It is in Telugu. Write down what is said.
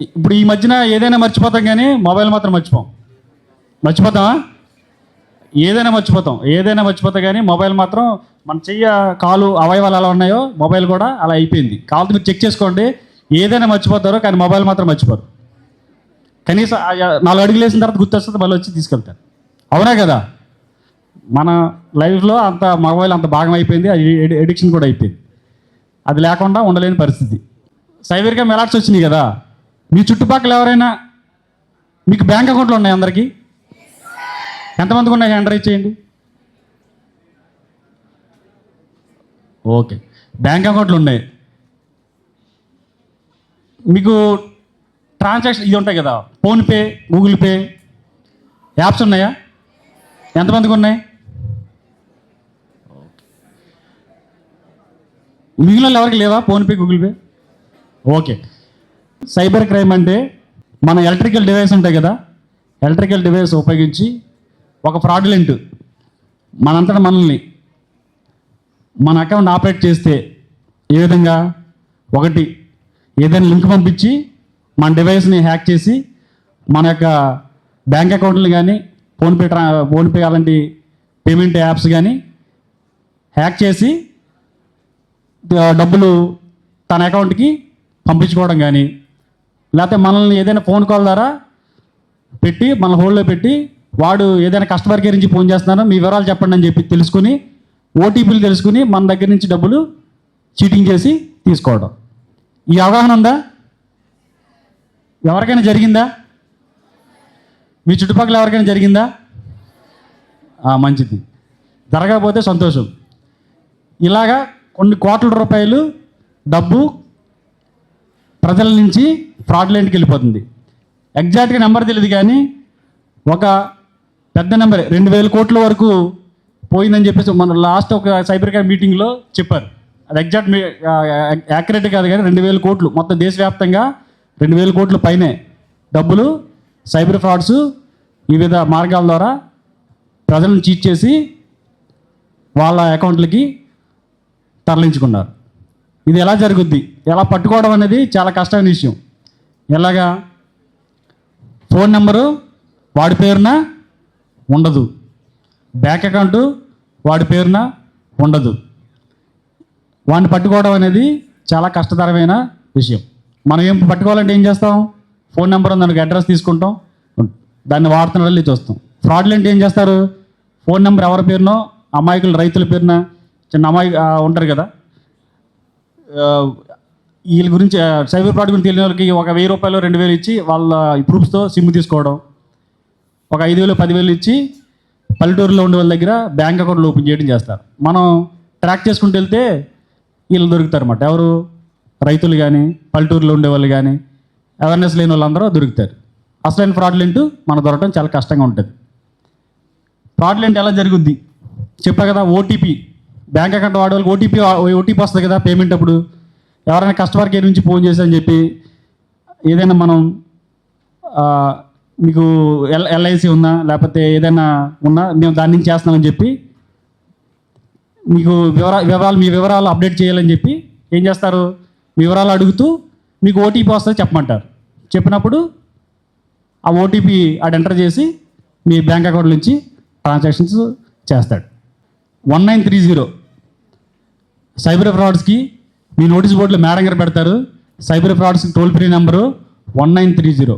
ఇప్పుడు ఈ మధ్యన ఏదైనా మర్చిపోతాం కానీ మొబైల్ మాత్రం మర్చిపోం. మర్చిపోతామా ఏదైనా మర్చిపోతాం. ఏదైనా మర్చిపోతాం కానీ మొబైల్ మాత్రం మన చెయ్య కాలు అవయవాలు ఎలా ఉన్నాయో మొబైల్ కూడా అలా అయిపోయింది. కావాలి మీరు చెక్ చేసుకోండి. ఏదైనా మర్చిపోతారో కానీ మొబైల్ మాత్రం మర్చిపోరు. కనీసం నాలుగు అడుగులు వేసిన తర్వాత గుర్తొస్తుంది మళ్ళీ వచ్చి తీసుకెళ్తారు. అవునా కదా? మన లైఫ్లో అంత మొబైల్ అంత భాగం అయిపోయింది అది ఎడిక్షన్ కూడా అయిపోయింది. అది లేకుండా ఉండలేని పరిస్థితి. సైబర్గా అలర్ట్స్ వచ్చినాయి కదా? మీ చుట్టుపక్కల ఎవరైనా మీకు బ్యాంక్ అకౌంట్లు ఉన్నాయి అందరికీ? ఎంతమందికి ఉన్నాయి? హ్యాండ్ రైజ్ చేయండి. ఓకే. బ్యాంక్ అకౌంట్లు ఉన్నాయి. మీకు ట్రాన్సాక్షన్ ఇది ఉంటాయి కదా ఫోన్పే గూగుల్ పే యాప్స్ ఉన్నాయా? ఎంతమందికి ఉన్నాయి? మిగిలిన ఎవరికి లేవా? PhonePe Google Pay? Okay. Cyber crime అంటే మన ఎలక్ట్రికల్ డివైస్ ఉంటాయి కదా ఎలక్ట్రికల్ డివైస్ ఉపయోగించి ఒక ఫ్రాడ్లెంట్ మనంతట మనల్ని మన అకౌంట్ ఆపరేట్ చేస్తే ఏ విధంగా? ఒకటి ఏదైనా లింక్ పంపించి మన డివైస్ని హ్యాక్ చేసి మన యొక్క బ్యాంక్ అకౌంట్లు కానీ ఫోన్పే ట్రా ఫోన్పే అలాంటి పేమెంట్ యాప్స్ కానీ హ్యాక్ చేసి డబ్బులు తన అకౌంట్కి పంపించుకోవడం కానీ లేకపోతే మనల్ని ఏదైనా ఫోన్ కాల్ ద్వారా పెట్టి మన హోల్డ్లో పెట్టి వాడు ఏదైనా కస్టమర్ కేర్ నుంచి ఫోన్ చేస్తున్నారో మీ వివరాలు చెప్పండి అని చెప్పి తెలుసుకుని ఓటీపీలు తెలుసుకుని మన దగ్గర నుంచి డబ్బులు చీటింగ్ చేసి తీసుకోవడం. ఈ అవగాహన ఉందా? ఎవరికైనా జరిగిందా? మీ చుట్టుపక్కల ఎవరికైనా జరిగిందా? మంచిది. జరగకపోతే సంతోషం. ఇలాగా కొన్ని కోట్ల రూపాయలు డబ్బు ప్రజల నుంచి ఫ్రాడ్లెంట్కి వెళ్ళిపోతుంది. ఎగ్జాక్ట్గా నెంబర్ తెలియదు కానీ ఒక పెద్ద నెంబర్ రెండు వేల కోట్ల వరకు పోయిందని చెప్పేసి మన లాస్ట్ ఒక సైబర్ క్రైమ్ మీటింగ్లో చెప్పారు. అది ఎగ్జాక్ట్ యాక్యురేట్ కాదు కానీ రెండు వేల కోట్లు. మొత్తం దేశవ్యాప్తంగా రెండు వేల కోట్ల పైనే డబ్బులు సైబర్ ఫ్రాడ్స్ వివిధ మార్గాల ద్వారా ప్రజలను చీట్ చేసి వాళ్ళ అకౌంట్లకి తరలించుకున్నారు. ఇది ఎలా జరుగుద్ది? ఎలా పట్టుకోవడం అనేది చాలా కష్టమైన విషయం. ఎలాగా? ఫోన్ నెంబరు వాడి పేరున ఉండదు. బ్యాంక్ అకౌంటు వాడి పేరున ఉండదు. వాడిని పట్టుకోవడం అనేది చాలా కష్టతరమైన విషయం. మనం ఏం పట్టుకోవాలంటే ఏం చేస్తాం? ఫోన్ నెంబర్ దానికి అడ్రస్ తీసుకుంటాం. దాన్ని వాడుతున్న వెళ్ళి చూస్తాం. ఫ్రాడ్లెంట్ ఏం చేస్తారు? ఫోన్ నెంబర్ ఎవరి పేరునో అమాయకులు రైతుల పేరున చిన్న అమాయి ఉంటారు కదా? వీళ్ళ గురించి సైబర్ ఫ్రాడ్ గురించి తెలియని వాళ్ళకి ఒక వెయ్యి రూపాయలు రెండు వేలు ఇచ్చి వాళ్ళ ప్రూఫ్స్తో సిమ్ తీసుకోవడం. ఒక ఐదు వేలు పదివేలు ఇచ్చి పల్లెటూరులో ఉండే వాళ్ళ దగ్గర బ్యాంక్ అకౌంట్లు ఓపెన్ చేయడం చేస్తారు. మనం ట్రాక్ చేసుకుంటూ వెళ్తే వీళ్ళు దొరుకుతారు అన్నమాట ఎవరు? రైతులు కానీ పల్లెటూరులో ఉండే వాళ్ళు కానీ అవేర్నెస్ లేని వాళ్ళందరూ దొరుకుతారు. అసలైన ఫ్రాడ్లెంట్ మన దొరకడం చాలా కష్టంగా ఉంటుంది. ఫ్రాడ్లెంట్ ఎలా జరుగుద్ది? చెప్పా కదా ఓటీపీ. బ్యాంక్ అకౌంట్ వాడేవాళ్ళకి ఓటీపీ ఓటీపీ వస్తుంది కదా పేమెంట్ అప్పుడు. ఎవరైనా కస్టమర్ కేర్ నుంచి ఫోన్ చేసి అని చెప్పి ఏదైనా మనం మీకు ఎల్ ఎల్ఐసి ఉందా? లేకపోతే ఏదైనా ఉన్నా మేము దాని నుంచి చేస్తున్నామని చెప్పి మీకు వివరా వివరాలు మీ వివరాలు అప్డేట్ చేయాలని చెప్పి ఏం చేస్తారు? మీ వివరాలు అడుగుతూ మీకు ఓటీపీ వస్తుంది చెప్పమంటారు. చెప్పినప్పుడు ఆ ఓటీపీ ఆడు ఎంటర్ చేసి మీ బ్యాంక్ అకౌంట్ నుంచి ట్రాన్సాక్షన్స్ చేస్తాడు. One nine three zero cyber ఫ్రాడ్స్కి మీ నోటీస్ బోర్డులో మేడం గారు పెడతారు. Cyber ఫ్రాడ్స్కి toll free number one nine three zero.